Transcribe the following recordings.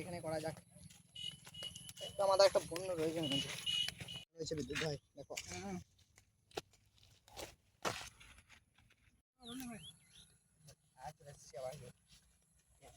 এখানে করা যাক। তো আমাদের একটা বন্য রয়েছে হচ্ছে রয়েছে বিদ্যুৎ ভাই দেখো।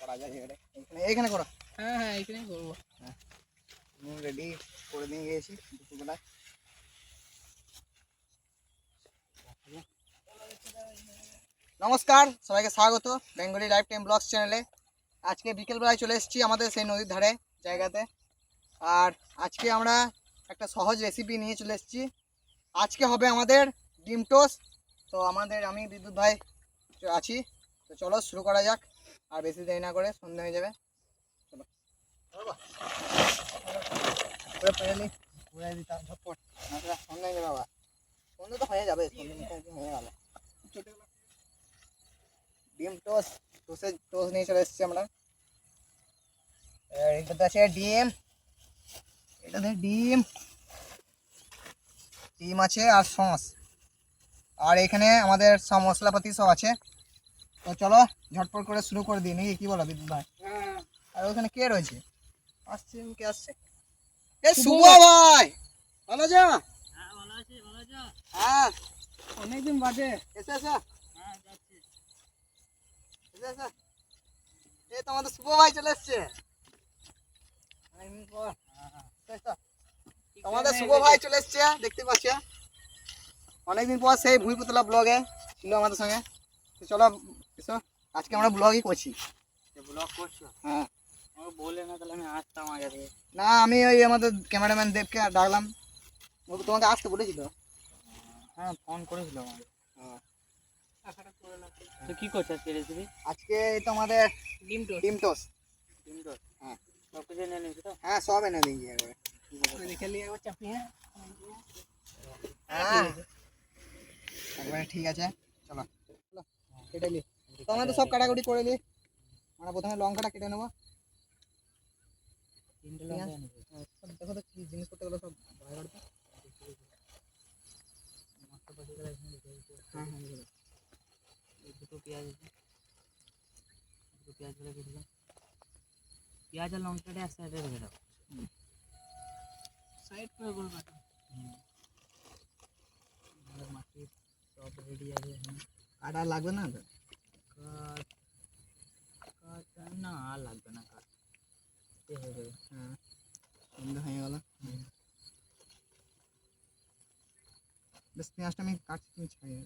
করা যায় এখানে এখানে করো। হ্যাঁ হ্যাঁ এখানেই করব। রেডি করে দিয়ে গিয়েছি দুপুরবেলায়। নমস্কার সবাইকে স্বাগত। বেঙ্গলি লাইফ টাইম ব্লগস চ্যানেলে। আজকে বিকেলবেলায় চলে এসেছি আমাদের সেই নদীর ধারে জায়গাতে। আর আজকে আমরা একটা সহজ রেসিপি নিয়ে চলে এসেছি। আজকে হবে আমাদের ডিম টোস্ট। তো আমাদের, আমি বিদ্যুৎ ভাই আছি। তো চলো শুরু করা যাক। আর বেশি দেরি না করে সন্ধ্যে হয়ে যাবে। চলো। দিতাম সন্ধ্যে হয়ে যাবে আবার। সন্ধ্যে তো হয়ে যাবে মোটামুটি হয়ে গেল। ডিম টোস্ট। নিয়ে চলে এসেছি আমরা। এটাতে আছে ডিম। এটাতে ডিম। ডিম আছে আর সস। আর এখানে আমাদের সব মশলাপাতি সব আছে। তো চলো ঝটপট করে শুরু করে দিই। নাকি কি বলো বিদ্যুৎ ভাই? হ্যাঁ। আর ওখানে কে রয়েছে? আসছে কে আসছে? এ শুভ। শুভ ভাই! ভালো আছো? হ্যাঁ। অনেকদিন বাদে। এসে এসে। এসে এসে এ তো আমাদের শুভ ভাই চলে এসছে। অনেকদিন পর। এসো, এসো। আমাদের শুভ ভাই চলে এসছে দেখতে পাচ্ছ? অনেকদিন পর সেই ভুই পুতলা ব্লগে ছিল আমাদের সঙ্গে। তো চলো এসো। আজকে আমরা ব্লগই করছি। ব্লগ করছ? হ্যাঁ। আমাকে বলে না তাহলে আমি আসতাম আগে থেকে। না আমি ওই আমাদের ক্যামেরাম্যান দেবকে ডাকলাম। ও তো তোমাকে আসতে বলেছিল। হ্যাঁ ফোন করেছিল আমাকে। হ্যাঁ। তো কি করছ আজকে রেসিপি আজকে এই তো আমাদের ডিম টোস্ট। ডিম টোস্ট। ডিম টোস্ট। হ্যাঁ। সব কিছু এনে নিয়েছি তো? হ্যাঁ সব এনে দিই একবারে। দেখে নিয়ে একবার চাপিয়ে হ্যাঁ? একবারে ঠিক আছে। চলো। চলো কেটে নি তো তো সব কাটাকুটি করে নি আমরা প্রথমে লঙ্কাটা কেটে নেব। তিনটে লঙ্কা হ্যাঁ, দেখো তো কি সব। হ্যাঁ হ্যাঁ। দুটো পেঁয়াজ আছে দুটো পেঁয়াজগুলো কেটে দাও পেঁয়াজ আর লঙ্কাটা এক সাইডে রেখে দাও সাইড করে গোল কাটো মাটির সব রেডি আছে এখানে কাটা লাগবে না তো? কাঠ কাঠ না আর লাগবে না কাঠ এ হয়ে যাবে হ্যাঁ সন্ধে হয়ে গেল বেশ পেঁয়াজটা আমি কাটছি তুমি ছাড়িয়ে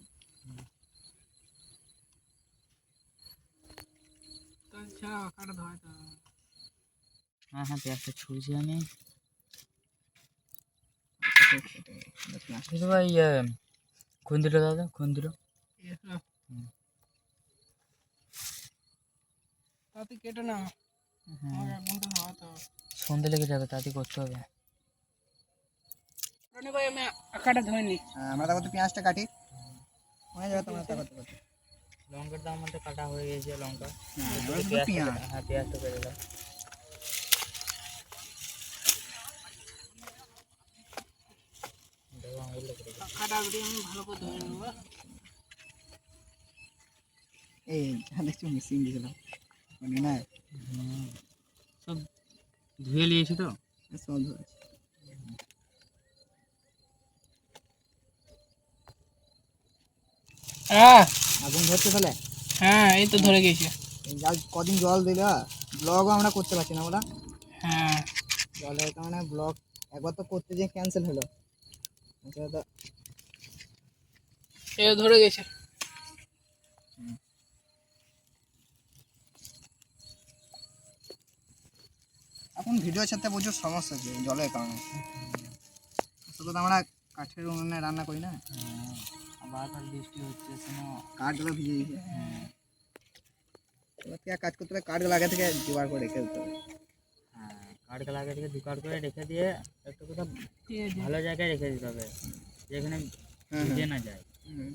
হ্যাঁ হ্যাঁ পেঁয়াজটা ছুঁয়েছি আমি কেটে কেটে পেঁয়াজটা কিছু ভাই ইয়ে খুন্দিটা দাদা খুন্দিটা তাতে কেটে না হ্যাঁ আমার এখন তো হওয়া তো সন্ধে লেগে যাবে তাড়াতাড়ি করতে হবে রনি ভাই আমি আঁকাটা ধরে নি হ্যাঁ আমরা তারপর তো পেঁয়াজটা কাটি হয়ে যাবে তোমার তারপর করতে লঙ্কার দাম আমাদের কাটা হয়ে গেছে লঙ্কা হ্যাঁ, এবার এবার শুধু পেঁয়াজটা পেঁয়াজ। কেটে- হ্যাঁ পেঁয়াজটা কেটে দাও দেখো আঙুলটা কেটে দাও আঁকাটা দিয়ে আমি ভালো করে ধরে নেব এই যা দেখছ মিশিয়ে দিয়েছিলাম মানে না হুম। সব ধুয়ে নিয়েছি তো সব ধরেছে হ্যাঁ আগুন ধরছে তাহলে? হ্যাঁ এই তো ধরে গেছে। কদিন জল দিল ব্লগও আমরা করতে পারছি না ওরা হ্যাঁ। জলের কারণে ব্লগ একবার তো করতে যেয়ে ক্যান্সেল হলো। এই ধরে গেছে। এখন ভিডিও ছাড়তে প্রচুর সমস্যা আছে জলের কারণে। তো আমরা কাঠের উনুনে রান্না করি না? হ্যাঁ। আবার আবার বৃষ্টি হচ্ছে শোনো কাঠগুলো ভিজে দিয়েছে এবার থেকে এক কাজ করতে হবে কাঠগুলো আগে থেকে জোগাড় করে রেখে দিতে হবে হ্যাঁ কাঠগুলো আগে থেকে জোগাড় করে রেখে দিয়ে একটু কোথাও ঠিক আছে ভালো জায়গায় রেখে দিতে হবে যেখানে হ্যাঁ, ভিজে না যায় হুম,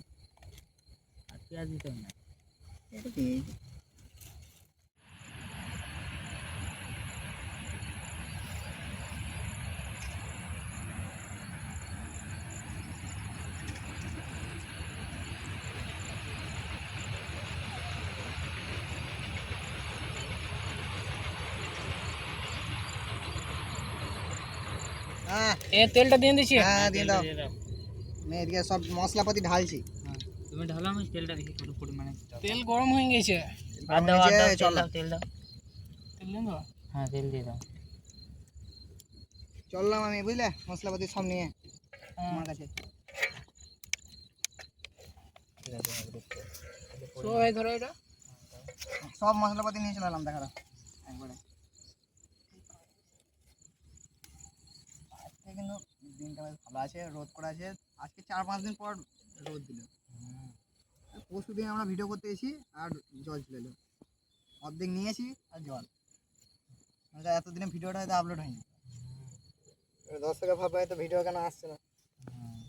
আর পেঁয়াজ দিতে হবে না এটা এ তেলটা দিয়ে দিছি। হ্যাঁ দিয়ে দাও। দিয়ে আমি এদিকে সব মশলাপাতি ঢালছি। হ্যাঁ। তুমি ঢালো আমি তেলটা দেখি কত পরিমাণে তেল গরম হয়ে গেছে। আর দাও আর দাও তেল দাও তেল দাও। তেল দিয়ে দাও? হ্যাঁ তেল দিয়ে দাও। চললাম আমি বুঝলে? মশলাপাতি সব নিয়ে হ্যাঁ। আমার কাছে। সব মশলাপাতি নিয়ে চলে এলাম দেখা দাও একবারে। কিন্তু দিনটা বেশ ভালো আছে রোদ করা আছে। আজকে চার পাঁচ দিন পর রোদ দিল। পরশু দিন আমরা ভিডিও করতে এসেছি আর জল চলে এলো। অর্ধেক নিয়েছি আর জল। মানে এতদিনে ভিডিওটা হয়তো আপলোড হয়নি। দর্শকের ভাববে হয়তো ভিডিও কেন আসছে না? হুম।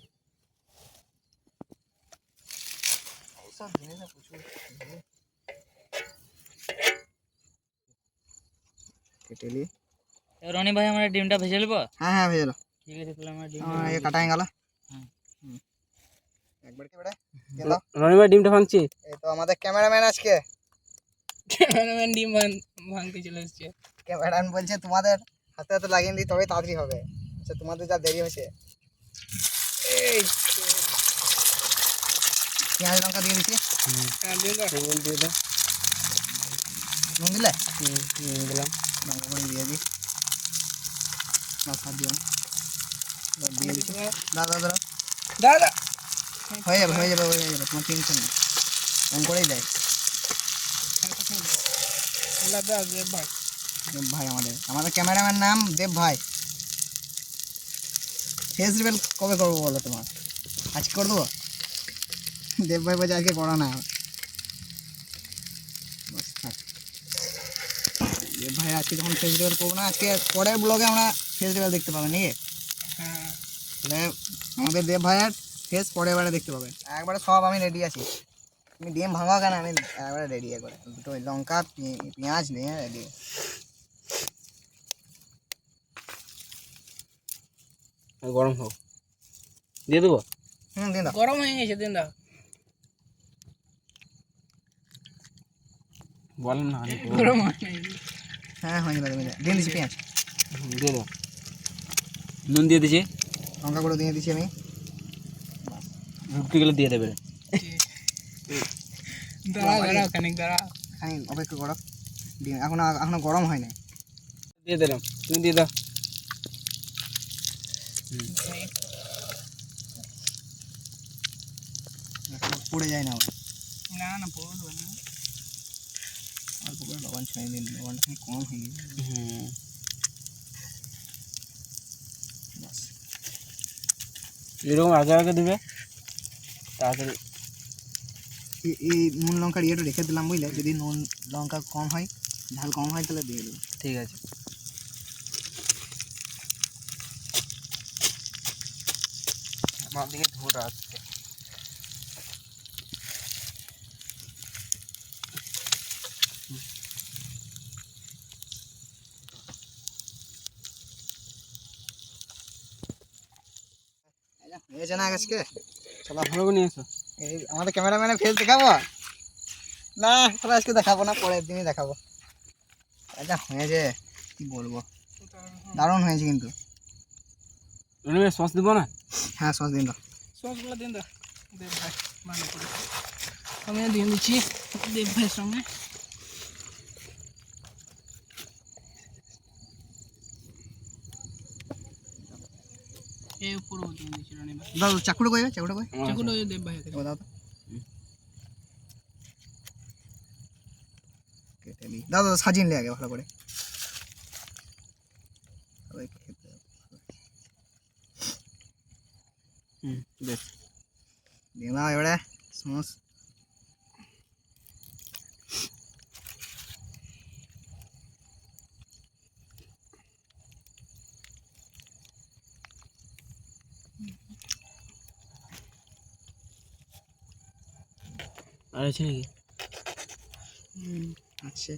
এইসব জিনিসে প্রচুর। কেটে রনি ভাই আমার ডিমটা ভেজে নেব? হ্যাঁ হ্যাঁ ভেজে ঠিক আছে তাহলে আমার ডিম এ কাটা গেল। হুম। একবার কি বেড়ে? গেল। রনি ভাই ডিমটা ভাঙছি? এই তো আমাদের ক্যামেরাম্যান আজকে। ক্যামেরাম্যান ডিম ভাঙ- ভাঙতে চলে এসছে। ক্যামেরাম্যান বলছে তোমাদের হাতে হাতে লাগিয়ে দিই তবে তাড়াতাড়ি হবে। আচ্ছা তোমাদের যা দেরি হয়েছে। এই পেঁয়াজ লঙ্কা দিয়ে দিচ্ছি। হ্যাঁ দিয়ে দাও। দিয়ে দাও। নুন দিলাম। লঙ্কা করে দিয়ে দিই। বাস দিও দাদা দাদা দাদা হয়ে যাবে হয়ে যাবে হয়ে যাবে তোমার টেনশন নেই। ফোন করেই দেয়। দেব ভাই। দেব ভাই আমাদের। আমাদের ক্যামেরাম্যান নাম দেব ভাই। ফেস রিভেল কবে করব বলো তোমার? আজকে করে দেবো দেব ভাই বলছে আজকে করো না। দেব ভাই আজকে যখন ফেস রিভেল করব না আজকে পরের ব্লগে আমরা ফেস রিভেল দেখতে পাবেন নাকি? হ্যাঁ তাহলে আমাদের দেব ভাইয়ের ফেস পরের বারে দেখতে পাবেন একবারে সব আমি রেডি আছি। তুমি ডিম ভাঙাও কেন? আমি একবারে রেডি একবারে দুটো লঙ্কা পেঁয়াজ নিয়ে রেডি গরম হোক। দিয়ে দেবো? হুম দিন দাও। গরম হয়ে গেছে দিন দাও। বলেন না। গরম হয় হ্যাঁ হয়ে যাবে তুমি দিচ্ছি পেঁয়াজ। দিয়ে দাও। নুন দিয়ে দিছি। লঙ্কা গুঁড়ো দিয়ে দিচ্ছি আমি। রুটি গেলে দিয়ে দেবে। দাঁড়াও দাঁড়াও খানিক দাঁড়াও খানি অপেক্ষা করো। ডিম এখনও এখনও গরম হয় না দিয়ে দিলাম। তুমি দিয়ে দাও। পুড়ে যায় না আমার না না পড়বে না। অল্প করে লবণ ছড়িয়ে দিন লবণটা কম হয়ে গেছে। হুম। এরকম আগে আগে দেবে তাড়াতাড়ি। এই- নুন লঙ্কার ইয়েটা রেখে দিলাম বুঝলে যদি নুন লঙ্কা কম হয় ঝাল কম হয় তাহলে দিয়ে দেবো। ঠিক আছে। আমার দিকে ধুঁটা আসছে। হয়েছে না আজকে চলো ভালো নিয়ে এসো এই আমাদের ক্যামেরাম্যানের ফেস দেখাবো? না তাহলে আজকে দেখাবো না পরের দিনই দেখাবো। এটা হয়েছে কি বলব? দারুণ হয়েছে কিন্তু। সস দিব না? হ্যাঁ সস দিন দাও। সসগুলো দিন দাও। দেব ভাই করে। আমি দিয়ে দিচ্ছি। দেব ভাইয়ের সঙ্গে। এই উপরেও দিয়ে দিচ্ছি রানী ভাই দাও চাকুটা কই চাকুটা কই যেগুলো দেব ভাই ও দাও তো কেটে নি দাও দাও সাজিয়ে নিলে আগে ভালো করে সবাইকে খেতে দাও। হুম বেশ দিয়ে দাও এবারে সমস আর আছে নাকি? আচ্ছা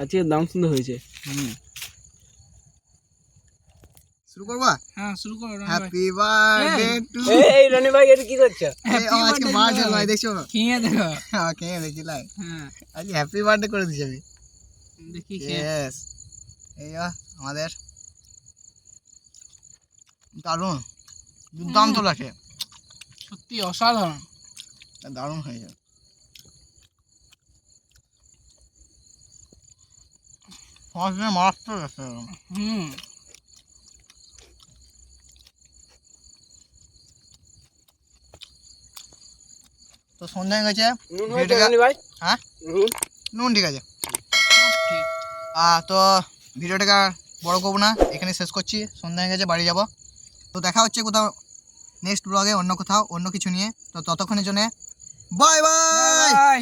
আজকে দাম সুন্দর হয়েছে। হুম। শুরু করবা? হ্যাঁ শুরু করো ভাই। হ্যাপি বার্থডে টু এই রনি ভাই এটা কি করছ? আজকে বার্থডে ভাই। দেখছ? খেয়ে দেখো। হ্যাঁ দেখি লাই। হ্যাঁ। আজ হ্যাপি বার্থডে করে দিছি আমি। দেখি ইয়েস এই আমাদের। দারুণ। দুর্দান্ত লাগে। সত্যি অসাধারণ। দারুণ হয়েছে সমাজে মারাত্মক আছে হুম। তো সন্ধ্যা হয়ে গেছে। হ্যাঁ? নুন। ঠিক আছে। তো ভিডিওটাকে আর বড় করব না। এখানে শেষ করছি। সন্ধ্যা হয়ে গেছে বাড়ি যাব। তো দেখা হচ্ছে কোথাও নেক্সট ব্লগে অন্য কোথাও, অন্য কিছু নিয়ে। তো ততক্ষণের জন্য বাই বাই